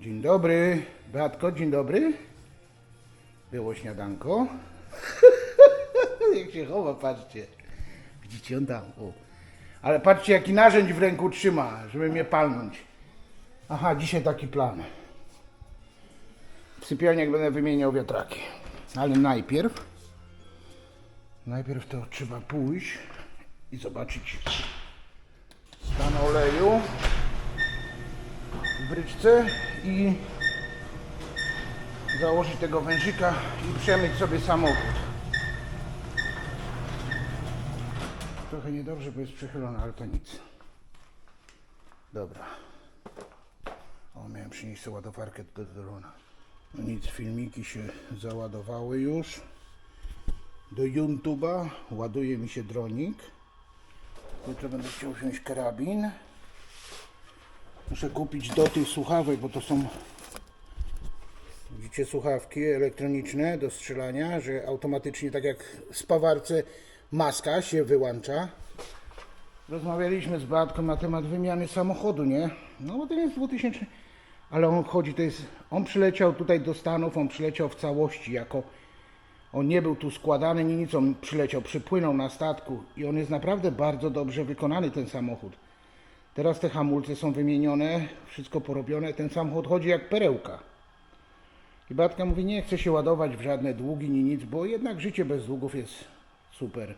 Dzień dobry. Beatko, dzień dobry. Było śniadanko. Jak się chowa, patrzcie. Widzicie, on tam. O. Ale patrzcie, jaki narzędź w ręku trzyma, żeby mnie palnąć. Aha, dzisiaj taki plan. W sypialniach będę wymieniał wiatraki. Ale najpierw, najpierw to trzeba pójść i zobaczyć stan oleju bryczce i założyć tego wężyka i przemyć sobie samochód. Trochę niedobrze, bo jest przechylony, ale to nic. Dobra. O, miałem przynieść ładowarkę do drona. No nic, filmiki się załadowały już. Do YouTube'a ładuje mi się dronik. Jutro będę chciał wziąć karabin. Muszę kupić do tych słuchawek, bo to są widzicie słuchawki elektroniczne do strzelania, że automatycznie tak jak w spawarce maska się wyłącza. Rozmawialiśmy z Beatką na temat wymiany samochodu, nie? No bo ten jest 2000, ale on chodzi, to jest, on przyleciał tutaj do Stanów, on przyleciał w całości jako, on nie był tu składany, ni nic, on przyleciał, przypłynął na statku i on jest naprawdę bardzo dobrze wykonany ten samochód. Teraz te hamulce są wymienione, wszystko porobione, ten samochód chodzi jak perełka. I Batka mówi, nie chce się ładować w żadne długi ni nic, bo jednak życie bez długów jest super.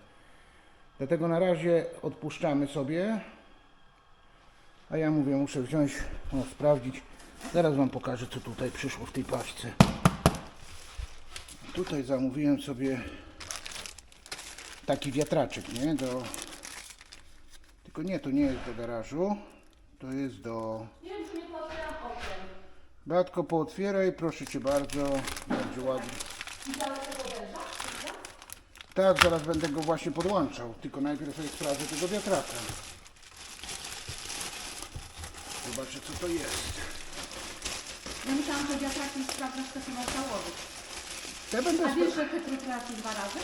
Dlatego na razie odpuszczamy sobie. A ja mówię, muszę wziąć, no, sprawdzić. Zaraz Wam pokażę, co tutaj przyszło w tej paczce. Tutaj zamówiłem sobie taki wiatraczek, nie? Do... Tylko nie, to nie jest do garażu. To jest do... Nie wiem, czy nie otwieram okien. Batko, pootwieraj, proszę Cię bardzo. Będzie ładnie. Tak, zaraz będę go właśnie podłączał. Tylko najpierw sobie sprawdzę tego wiatraka. Zobaczę, co to jest. Ja myślałam, że wiatraki sprawdzasz, się można założyć. Ja będę A spra- wiesz, że trafi dwa razy?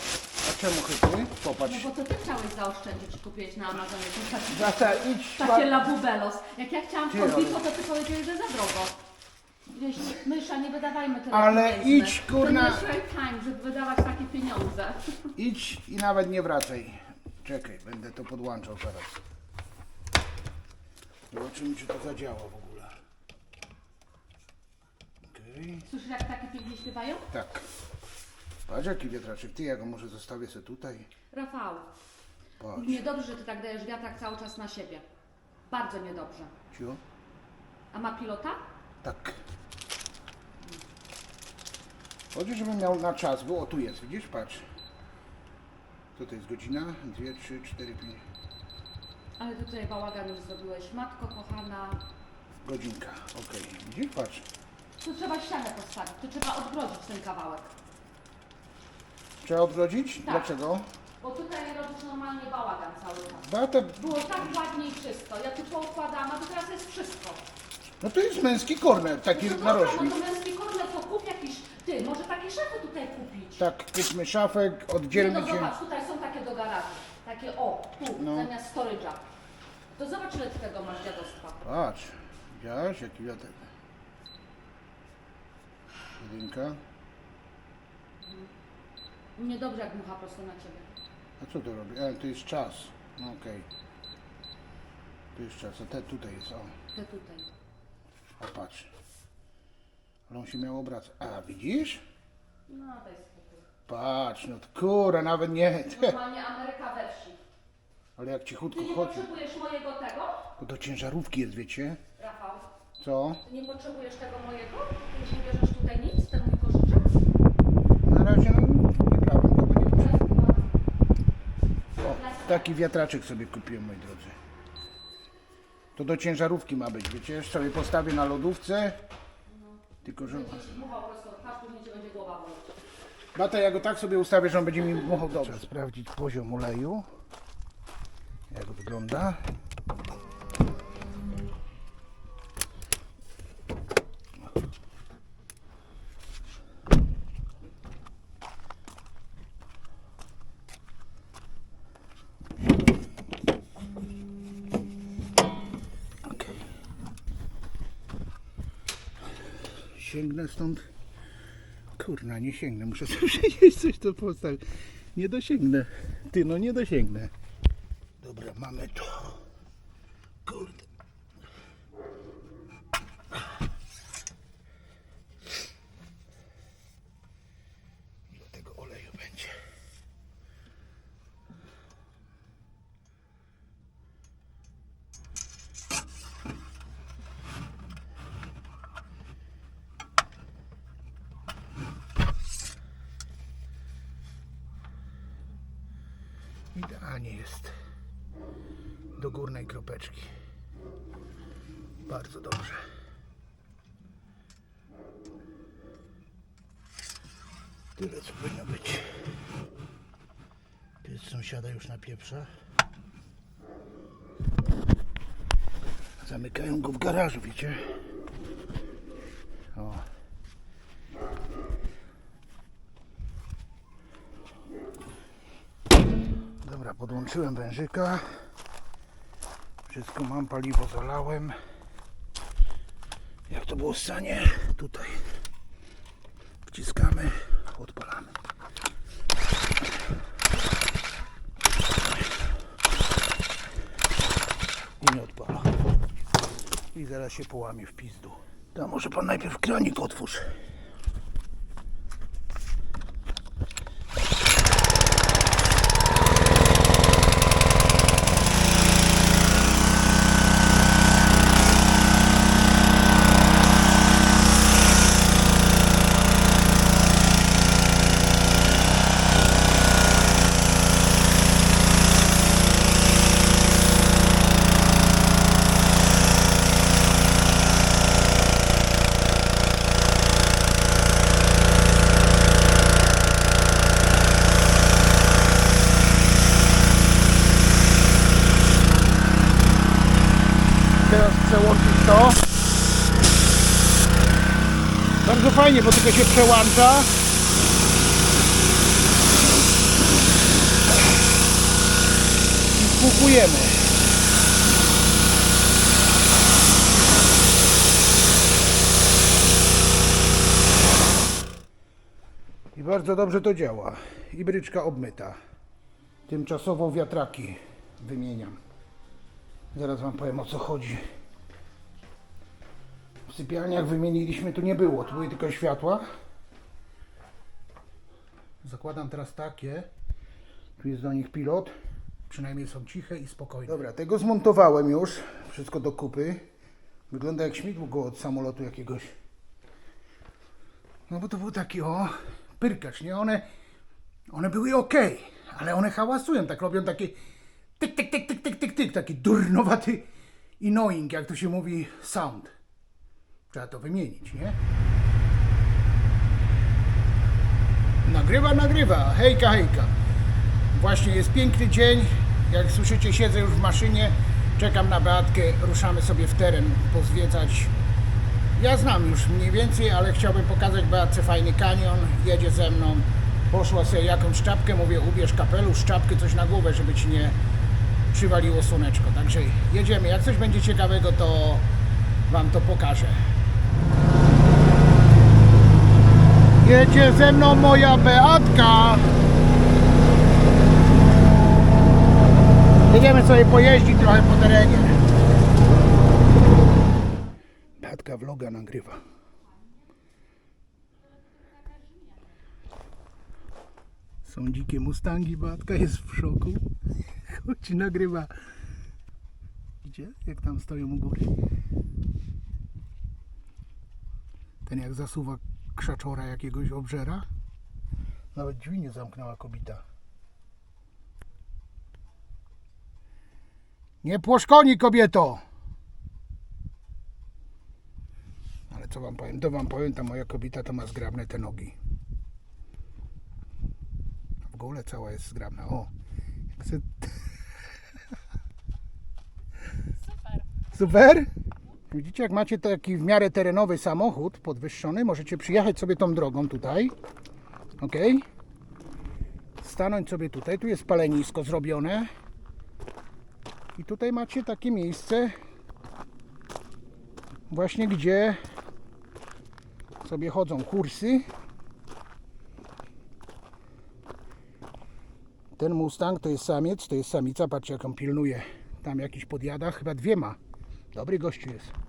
A czemu chytry? Popatrz. No bo to ty chciałeś zaoszczędzić i kupiłeś na Amazonie ten taki, Zasa, idź. takie sła- labubelos. Jak ja chciałam Ty, to ty powiedziałeś, że za drogo. Wiesz, mysza, nie wydawajmy tyle Ale pieniędzy. idź, kurna. To nie right time, żeby wydawać takie pieniądze. Idź i nawet nie wracaj. Czekaj, będę to podłączał zaraz. Zobaczymy, czy to zadziała w ogóle. Okej. Słyszysz, jak takie pięknie śpiewają? Tak. Patrz jaki wiatraczek. Ty, ja go może zostawię sobie tutaj. Rafał, Patrz. niedobrze, że ty tak dajesz wiatrak cały czas na siebie. Bardzo niedobrze. Ciu. A ma pilota? Tak. Chodzi, żebym miał na czas, bo o tu jest, widzisz, patrz. Co to jest godzina? Dwie, trzy, cztery, pięć. Ale ty tutaj bałagan już zrobiłeś. Matko kochana, Godzinka, okej. Widzisz, patrz. tu trzeba ścianę postawić, tu trzeba odgrodzić ten kawałek. Trzeba odrodzić? Tak. Dlaczego? Bo tutaj robisz normalnie bałagan cały czas. Beata, Było tak ładnie i czysto. Ja tu poukładałam, a tu teraz jest wszystko. no to jest męski korner, taki No to dobra, narożnik. no to męski kornet, to kup jakiś... Ty, może takie szafy tutaj kupić. Tak, kupmy szafek, oddzielmy no się. zobacz, tutaj są takie do garażu. Takie o, tu, No. zamiast storage'a. To zobacz, ile ty tego masz dziadostwa. Patrz, widziałeś jaki wiatek. Jedynka. Niedobrze jak mucha prosto na ciebie. A co to robi? E, to jest czas. No okej. To jest czas, a te tutaj jest, o. Te tutaj. A patrz. Ale on się miał obracać. A widzisz? No, to jest spokój. Patrz, no to kurę, nawet nie. Normalnie Ameryka we wsi. Ale jak cichutko Ty nie chodzi. potrzebujesz mojego tego, Bo do ciężarówki jest, wiecie? Rafał? Co? Ty nie potrzebujesz tego mojego? Ty już nie bierzesz tutaj nic, ten mój koszyczek? Na razie no bo nie potrzebuję. O, taki wiatraczek sobie kupiłem, moi drodzy. To do ciężarówki ma być, wiecie? Sobie postawię na lodówce. Tylko, że... Mucha prosto, patrz, później ci będzie głowa boleć. Bata, ja go tak sobie ustawię, że on będzie mi dmuchał dobrze. Trzeba sprawdzić poziom oleju. Jak wygląda. Sięgnę stąd. Kurna, nie sięgnę. Muszę sobie przenieść coś to postawić. Nie dosięgnę. Ty, no nie dosięgnę. Dobra, mamy to. Kurde. Do tego oleju będzie. Idealnie jest do górnej kropeczki. Bardzo dobrze. Tyle co powinno być. Pies sąsiada już na pieprza. Zamykają go w garażu, wiecie? O. Dobra, podłączyłem wężyka. Wszystko mam, paliwo zalałem. Jak to było stanie? Tutaj. Wciskamy, odpalamy. I nie odpala. I zaraz się połamie w pizdu. To może pan najpierw kranik otwórz. Teraz przełączyć to. Bardzo fajnie, bo tylko się przełącza. I spłukujemy. I bardzo dobrze to działa. I bryczka obmyta. Tymczasowo wiatraki wymieniam. Zaraz wam powiem o co chodzi. W sypialniach wymieniliśmy, tu nie było, tu były tylko światła. Zakładam teraz takie. Tu jest do nich pilot. Przynajmniej są ciche i spokojne. Dobra, tego zmontowałem już. Wszystko do kupy. Wygląda jak śmigło od samolotu jakiegoś. No bo to był taki o pyrkacz, nie? One, one były ok, ale one hałasują, tak robią takie tyk, tyk, tyk, tyk, tyk, tyk, tyk, taki durnowaty annoying, jak to się mówi, sound. Trzeba to wymienić, nie? Nagrywa, nagrywa, hejka, hejka. Właśnie jest piękny dzień, jak słyszycie siedzę już w maszynie, czekam na Beatkę, ruszamy sobie w teren, pozwiedzać. Ja znam już mniej więcej, ale chciałbym pokazać Beatce fajny kanion, jedzie ze mną. Poszła sobie jakąś czapkę, mówię ubierz kapelusz, czapkę, coś na głowę, żeby ci nie przywaliło słoneczko. Także jedziemy. Jak coś będzie ciekawego, to Wam to pokażę. Jedzie ze mną moja Beatka. Jedziemy sobie pojeździć trochę po terenie. Beatka vloga nagrywa. Są dzikie mustangi, Beatka jest w szoku. Chodź, nagrywa. Gdzie? Jak tam stoją u góry. Ten jak zasuwa krzaczora jakiegoś obżera. Nawet drzwi nie zamknęła kobita. Nie płosz koni, kobieto! Ale co wam powiem? To wam powiem, ta moja kobieta to ma zgrabne te nogi. W ogóle cała jest zgrabna. O! Jak se... Super. Super! Widzicie, jak macie taki w miarę terenowy samochód podwyższony, możecie przyjechać sobie tą drogą tutaj. Ok? Stanąć sobie tutaj. Tu jest palenisko zrobione. I tutaj macie takie miejsce, właśnie gdzie sobie chodzą kursy. Ten Mustang to jest samiec, to jest samica. Patrzcie jak on pilnuje. Tam jakiś podjada, chyba dwie ma. Dobry gościu jest.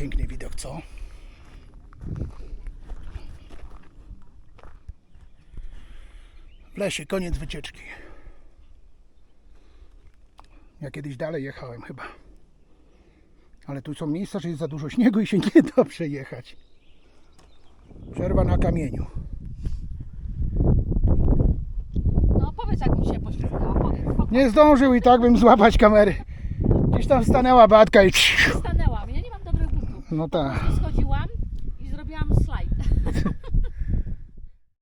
Piękny widok, co? W lesie, koniec wycieczki. Ja kiedyś dalej jechałem chyba. Ale tu są miejsca, że jest za dużo śniegu i się nie da przejechać. Przerwa na kamieniu. No powiedz jak mi się powiedz. Nie zdążył i tak bym złapać kamery. Gdzieś tam stanęła Beatka i... Stanęłam. Ja nie mam dobrych butów. No tak. Schodziłam i zrobiłam slajd.